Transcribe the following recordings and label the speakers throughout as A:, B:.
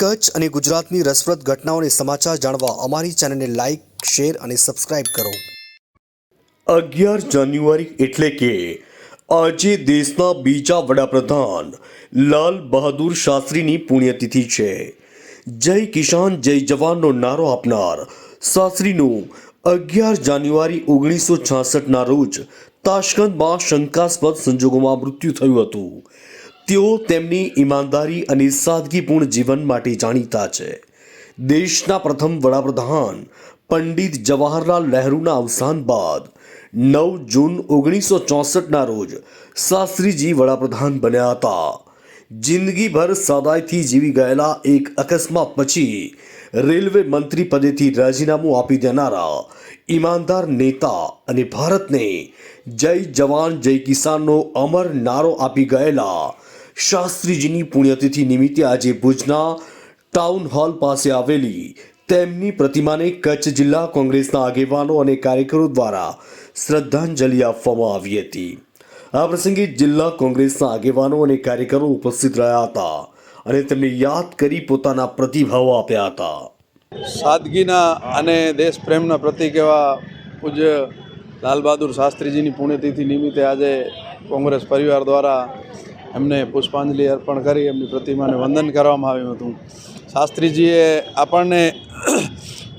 A: કચ્છ અને ગુજરાતની રસપ્રદ ઘટનાઓને સમાચાર જાણવા અમારી ચેનલને લાઇક શેર અને સબસ્ક્રાઇબ કરો.
B: અગિયાર જાન્યુઆરી એટલે કે આજે દેશના બીજા વડાપ્રધાન લાલ બહાદુર શાસ્ત્રીની પુણ્યતિથિ છે. જય કિસાન, જય જવાનનો નારો આપનાર શાસ્ત્રીનું અગિયાર જાન્યુઆરી ઓગણીસો છાસઠના રોજ તાશ્કંદમાં શંકાસ્પદ સંજોગોમાં મૃત્યુ થયું હતું. તેઓ તેમની ઈમાનદારી અને સાદગીપૂર્ણ જીવન માટે જાણીતા છે. દેશના પ્રથમ વડાપ્રધાન પંડિત જવાહરલાલ નહેરુના અવસાન બાદ નવ જૂન ઓગણીસો ચોસઠના રોજ શાસ્ત્રીજી વડાપ્રધાન બન્યા હતા. જિંદગીભર સાદાઈથી જીવી ગયેલા એક અકસ્માત પછી રેલવે મંત્રી પદેથી રાજીનામું આપી દેનારા ઈમાનદાર નેતા અને ભારતને જય જવાન જય કિસાનનો અમર નારો આપી ગયેલા શાસ્ત્રીજીની પુણ્યતિથિ નિમિત્તે આજે ભુજના ટાઉન હોલ પાસે આવેલી તેમની પ્રતિમાને કચ્છ જિલ્લા કોંગ્રેસના આગેવાનો અને કાર્યકરો દ્વારા શ્રદ્ધાંજલિ આપવામાં આવી હતી. આ પ્રસંગે જિલ્લા કોંગ્રેસના આગેવાનો અને કાર્યકરો ઉપસ્થિત રહ્યા હતા અને તેમને યાદ કરી પોતાના પ્રતિભાવો આપ્યા હતા.
C: સાદગીના અને દેશ પ્રેમના પ્રતિક એવા પૂજ્ય લાલ બહાદુર શાસ્ત્રીજીની પુણ્યતિથિ નિમિત્તે આજે કોંગ્રેસ પરિવાર દ્વારા એમને પુષ્પાંજલિ અર્પણ કરી, એમની પ્રતિમાને વંદન કરવામાં આવ્યું હતું. શાસ્ત્રીજીએ આપણને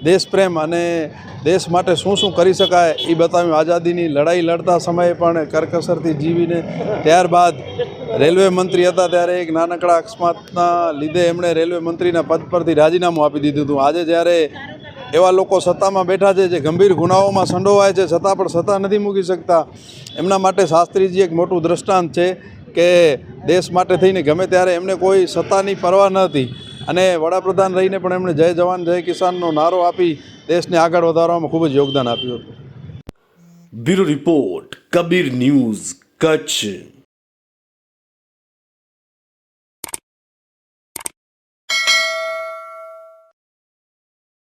C: દેશ પ્રેમ અને દેશ માટે શું શું કરી શકાય એ બતાવ્યું. આઝાદીની લડાઈ લડતા સમયે પણ કરકસરથી જીવીને ત્યારબાદ રેલવે મંત્રી હતા ત્યારે એક નાનકડા અકસ્માતના લીધે એમણે રેલવે મંત્રીના પદ પરથી રાજીનામું આપી દીધું હતું. આજે જ્યારે એવા લોકો સત્તામાં બેઠા છે જે ગંભીર ગુનાઓમાં સંડોવાય છે, છતાં પણ સત્તા નથી મૂકી શકતા, એમના માટે શાસ્ત્રીજી એક મોટું દ્રષ્ટાંત છે. કે દેશ માટે થઈને ગમે ત્યારે એમને કોઈ સત્તાની પરવા ન હતી. અને વડાપ્રધાન રહીને પણ એમણે જય જવાન, જય કિસાનનો નારો આપી દેશને આગળ વધારવામાં ખૂબ જ યોગદાન આપ્યું હતું.
B: Bureau report, Kabir news, Kutch.